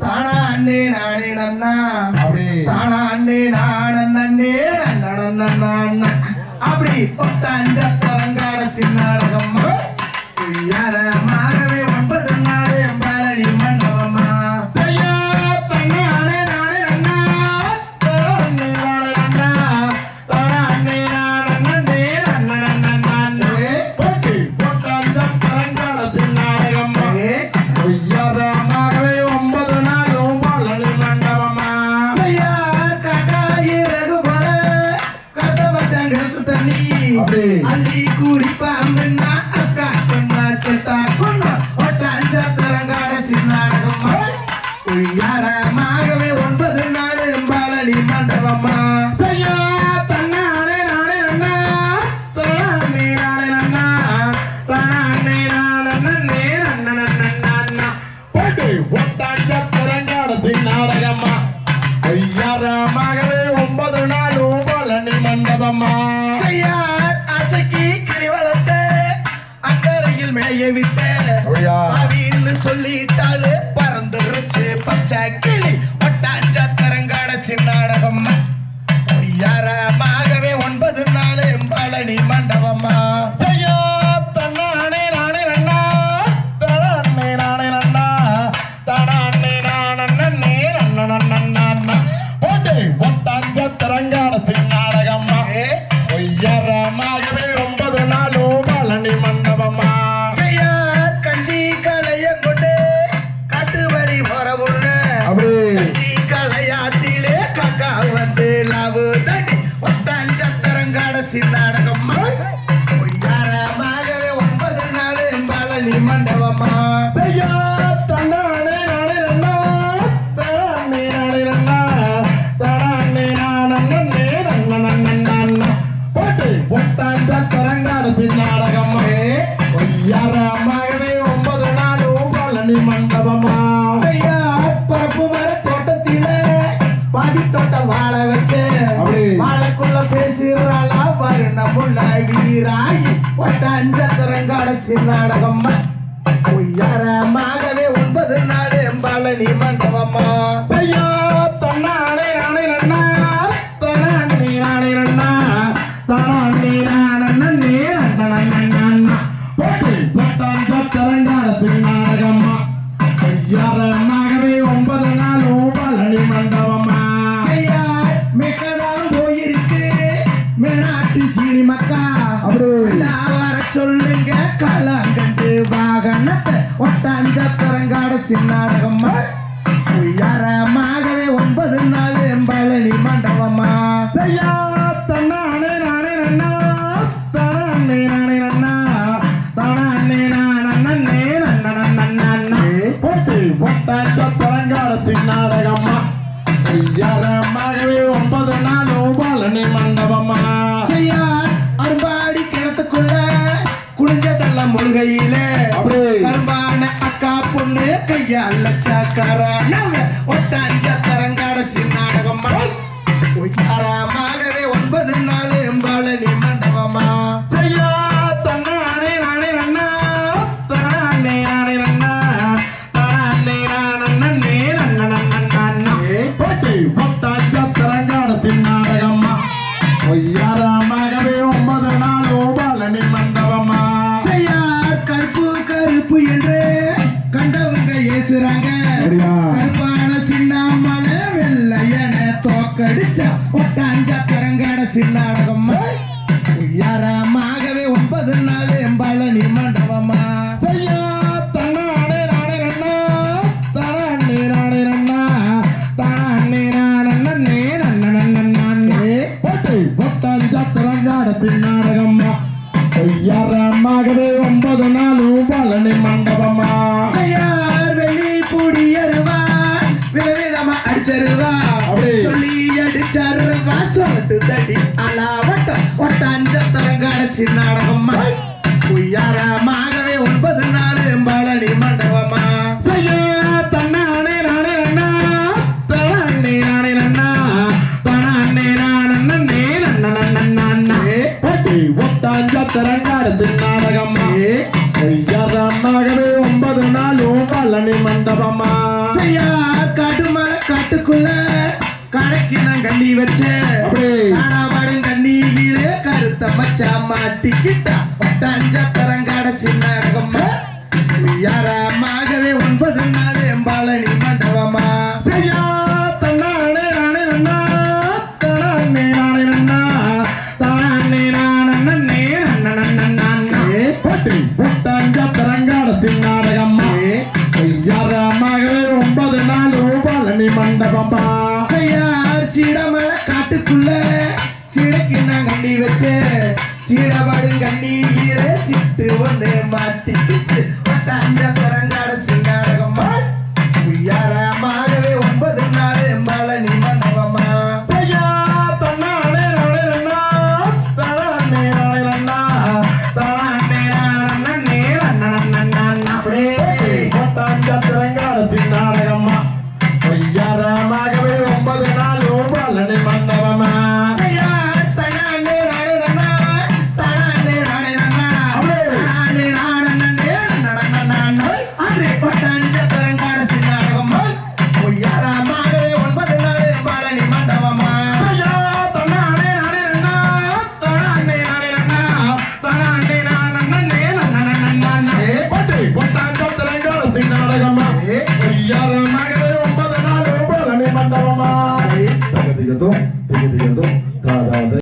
தானா அண்ணே நானே நன்னா. அப்படி. தானா அண்ணே நானே நன்னே நன்னா அப்படி ஒட்டாஞ்ச தரங்கார சின்னாடகம் மாகவே அப்படி. அள்ளி குடிப்பாம்புன்னா, அக்கா கொன்னா, செத்தா கொன்னா, ஒட்டாஞ்ச தரங்கார சின்னாடகமா உய்யாரமாகவே ஒன்பது நாள் பழனி மண்டபமா ஐயா தன்னானே நானே அண்ணா. தானே நானே அண்ணா. தானே நானே அண்ணா அண்ணா. போட்டி போட்டாந்த பரங்கால சின்னாரகம்மா பொய்யாதமாகவே ஒன்பது நாளும் பழனி மண்டபமா செய்யார் அசைக்கு கிளி வளர்த்த அக்கறையில் மேய விட்ட அப்படியா? அவின்னு சொல்லிட்டாலே பறந்துருச்சு பச்சை கிளி வருண முள்ள வீராயி ஒட்டாஞ்ச தரங்காட சின்னாடகம் உயரமாகவே ஒன்பது நாள் பழனி மண்டபம்மா. சொல்லுங்க காலாங்கண்டு வாகனத்தை ஒட்டாஞ்ச தரங்காட சின்னாடகம்மா. உயரமாகவே ஒன்பது நாள் பழனி மண்டபமா ஐயா தன்னானே நானே அண்ணா தானே நானே அண்ணா தானே நானே அண்ணா போட்டி போட்டாந்த பரங்கால சின்னாரகம்மா பொய்யரமாகவே ஒன்பது நாளும் பழனி மண்டபமா குடிஞ்சதெல்லாம் முழுகையில அப்படி. கரும்பான அக்கா பொண்ணு கையால் லட்சக்காரானவ அப்படியா? கருப்பான சின்னாமலை வெள்ளையன தோக்கடிச்ச ஒட்டாஞ்ச தரங்காட சின்னாடகம்மா. உயரமாகவே ஒன்பது நாள் பழனி மண்டபமா ஐயா தன்னானே நானே அண்ணா தானே நானே அண்ணா தானே நானே அண்ணா போட்டி போட்டாஞ்ச பரங்கால சின்னாரகம்மா அப்படி. சொல்லி அடிச்சருவா சொட்டு தடி அலாவட்டம். ஒட்டாஞ்ச தரங்காட சின்னாடகம்மா உயரமாகவே ஒன்பது நாள் பழனி மண்டபமா ஐயா தன்னானே நானே அண்ணா. தானே நானே அண்ணா. தானே நானே அண்ணா போட்டி ஒட்டாஞ்ச பரங்கால சின்னாரகம்மா பொய்யாரமாகவே ஒன்பது நாளும் பழனி மண்டபமா செய்யார் காட்டுமலை காட்டுக்குள்ள கடைக்கு நான் கண்ணி வச்சேன் அப்படி. காணாமடும் கண்ணீரிலே கருத்த மச்சா மாட்டிக்கிட்டா பட்டாஞ்ச மேல காட்டுக்குள்ள சீடைக்கு நான் கண்ணி வச்ச. சீடபடும் கண்ணீரிலே சிட்டு ஒண்ணு மாட்டிக்கிச்சு. பட்டாஞ்ச தரங்காட